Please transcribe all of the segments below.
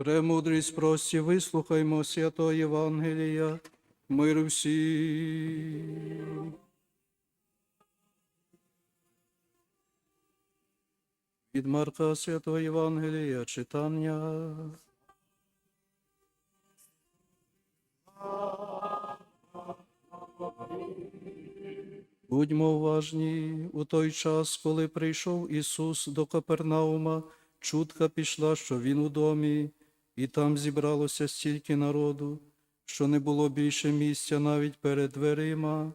Премудрість прості, вислухаймо святого Євангелія, мир всім. Від Марка Святого Євангелія читання. Будьмо уважні у той час, коли прийшов Ісус до Капернаума, чутка пішла, що Він у домі, і там зібралося стільки народу, що не було більше місця навіть перед дверима,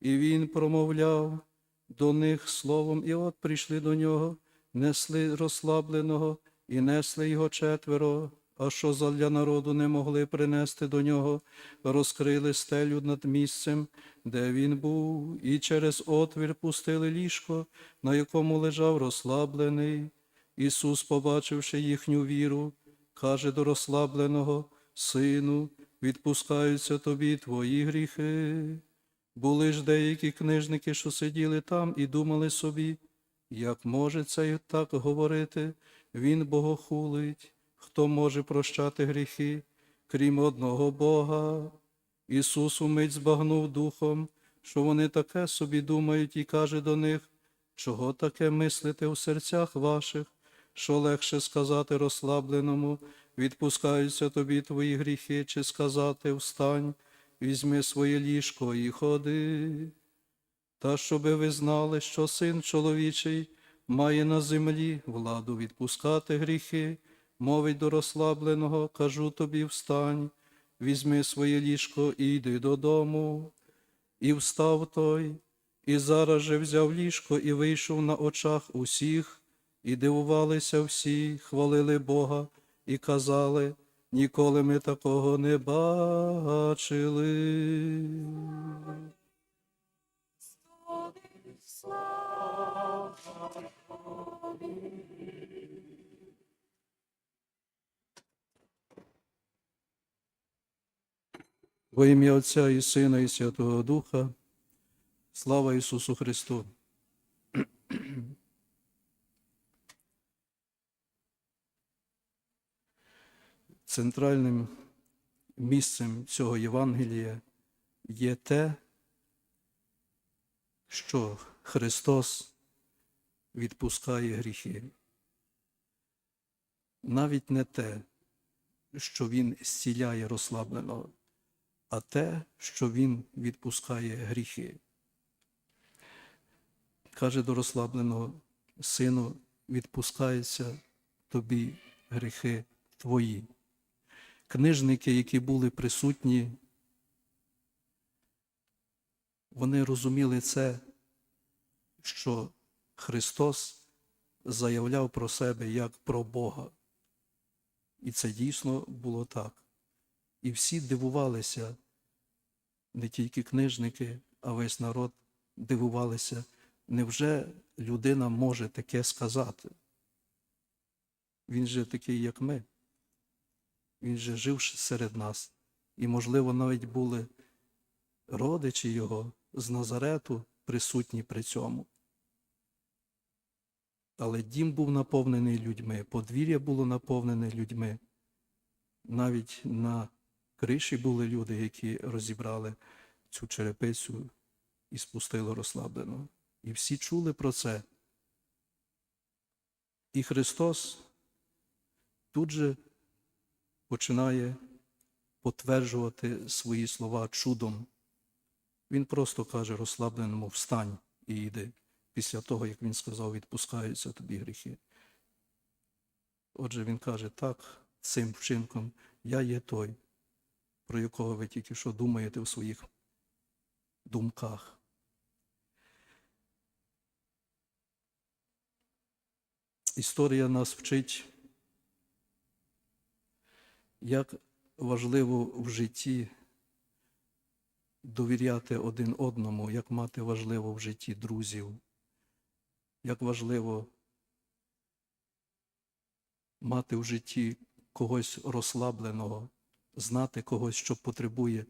і Він промовляв до них словом, і от прийшли до нього, несли розслабленого і несли його четверо, а що задля народу не могли принести до нього, розкрили стелю над місцем, де він був, і через отвір пустили ліжко, на якому лежав розслаблений. Ісус, побачивши їхню віру, каже до розслабленого, Сину, відпускаються тобі твої гріхи. Були ж деякі книжники, що сиділи там і думали собі, як може цей так говорити, він богохулить, хто може прощати гріхи, крім одного Бога. Ісус умить збагнув духом, що вони таке собі думають, і каже до них, чого таке мислите у серцях ваших, що легше сказати розслабленому, відпускаються тобі твої гріхи, чи сказати встань, візьми своє ліжко і ходи. Та щоби ви знали, що син чоловічий має на землі владу відпускати гріхи, мовить до розслабленого, кажу тобі, встань, візьми своє ліжко і йди додому. І встав той, і зараз же взяв ліжко і вийшов на очах усіх, і дивувалися всі, хвалили Бога і казали, ніколи ми такого не бачили. Во ім'я Отця і Сина, і Святого Духа, слава Ісусу Христу. Центральним місцем цього Євангелія є те, що Христос відпускає гріхи. Навіть не те, що Він зціляє розслабленого, а те, що Він відпускає гріхи. Каже до розслабленого сину, відпускаються тобі гріхи твої. Книжники, які були присутні, вони розуміли це, що Христос заявляв про себе як про Бога. І це дійсно було так. І всі дивувалися, не тільки книжники, а весь народ дивувалися, невже людина може таке сказати? Він же такий, як ми. Він же жив серед нас. І, можливо, навіть були родичі його з Назарету присутні при цьому. Але дім був наповнений людьми, подвір'я було наповнене людьми. Навіть на криші були люди, які розібрали цю черепицю і спустили розслаблено. І всі чули про це. І Христос тут же починає потверджувати свої слова чудом. Він просто каже розслабленому встань і йди, після того, як він сказав, відпускаються тобі гріхи. Отже, він каже, так, цим вчинком я є той, про якого ви тільки що думаєте у своїх думках. Історія нас вчить, як важливо в житті довіряти один одному, як мати важливо в житті друзів, як важливо мати в житті когось розслабленого, знати когось, що потребує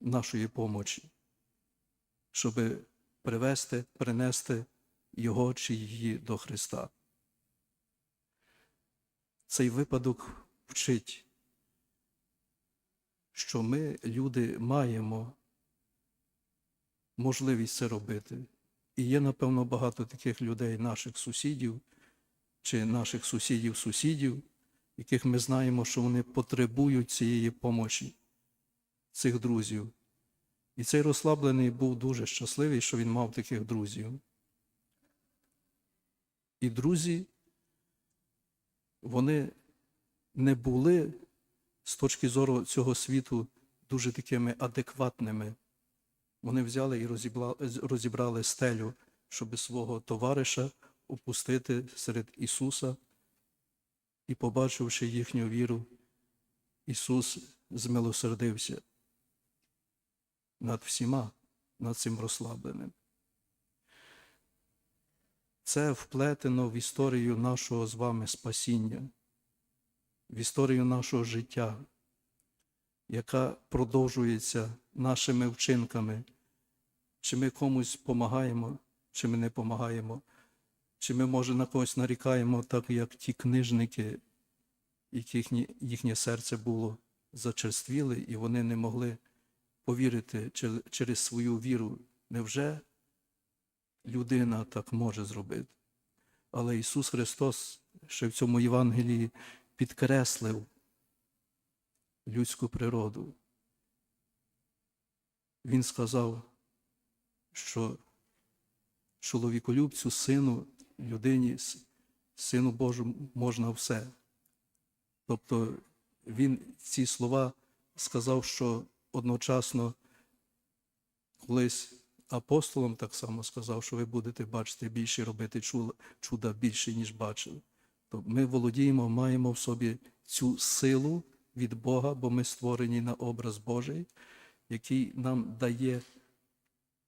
нашої помочі, щоб привести, принести його чи її до Христа. Цей випадок вчить, що ми, люди, маємо можливість це робити. І є, напевно, багато таких людей, наших сусідів чи наших сусідів-сусідів, яких ми знаємо, що вони потребують цієї помочі, цих друзів. І цей розслаблений був дуже щасливий, що він мав таких друзів. І друзі, вони не були з точки зору цього світу дуже такими адекватними. Вони взяли і розібрали, стелю, щоб свого товариша опустити серед Ісуса. І, побачивши їхню віру, Ісус змилосердився над всіма, над цим розслабленим. Це вплетено в історію нашого з вами спасіння, в історію нашого життя, яка продовжується нашими вчинками, чи ми комусь допомагаємо, чи ми не допомагаємо, чи ми, може, на когось нарікаємо, так як ті книжники, яких їхнє серце було зачерствіле, і вони не могли повірити через свою віру. Невже людина так може зробити? Але Ісус Христос ще в цьому Євангелії підкреслив людську природу. Він сказав, що чоловіколюбцю, сину, людині, сину Божому можна все. Тобто він ці слова сказав, що одночасно колись апостолом так само сказав, що ви будете бачити більше, робити чуда більше, ніж бачили. Тобто ми володіємо, маємо в собі цю силу від Бога, бо ми створені на образ Божий, який нам дає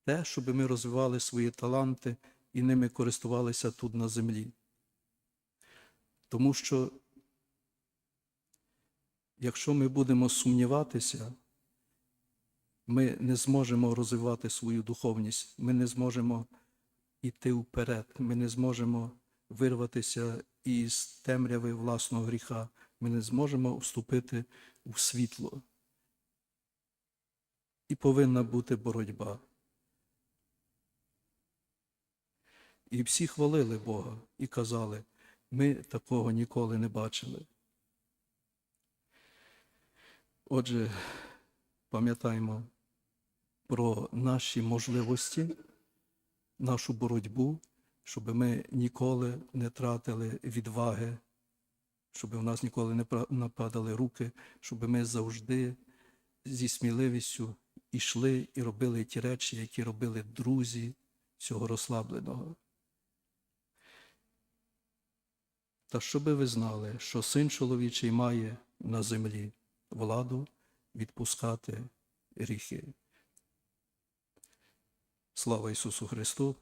те, щоб ми розвивали свої таланти і ними користувалися тут на землі. Тому що, якщо ми будемо сумніватися, ми не зможемо розвивати свою духовність, ми не зможемо йти вперед, ми не зможемо вирватися із темряви власного гріха, ми не зможемо вступити у світло. І повинна бути боротьба. І всі хвалили Бога і казали, ми такого ніколи не бачили. Отже, пам'ятаємо про наші можливості, нашу боротьбу, щоб ми ніколи не тратили відваги, щоб у нас ніколи не нападали руки, щоб ми завжди зі сміливістю йшли і робили ті речі, які робили друзі цього розслабленого. Та щоби ви знали, що син чоловічий має на землі владу відпускати гріхи. Слава Ісусу Христу!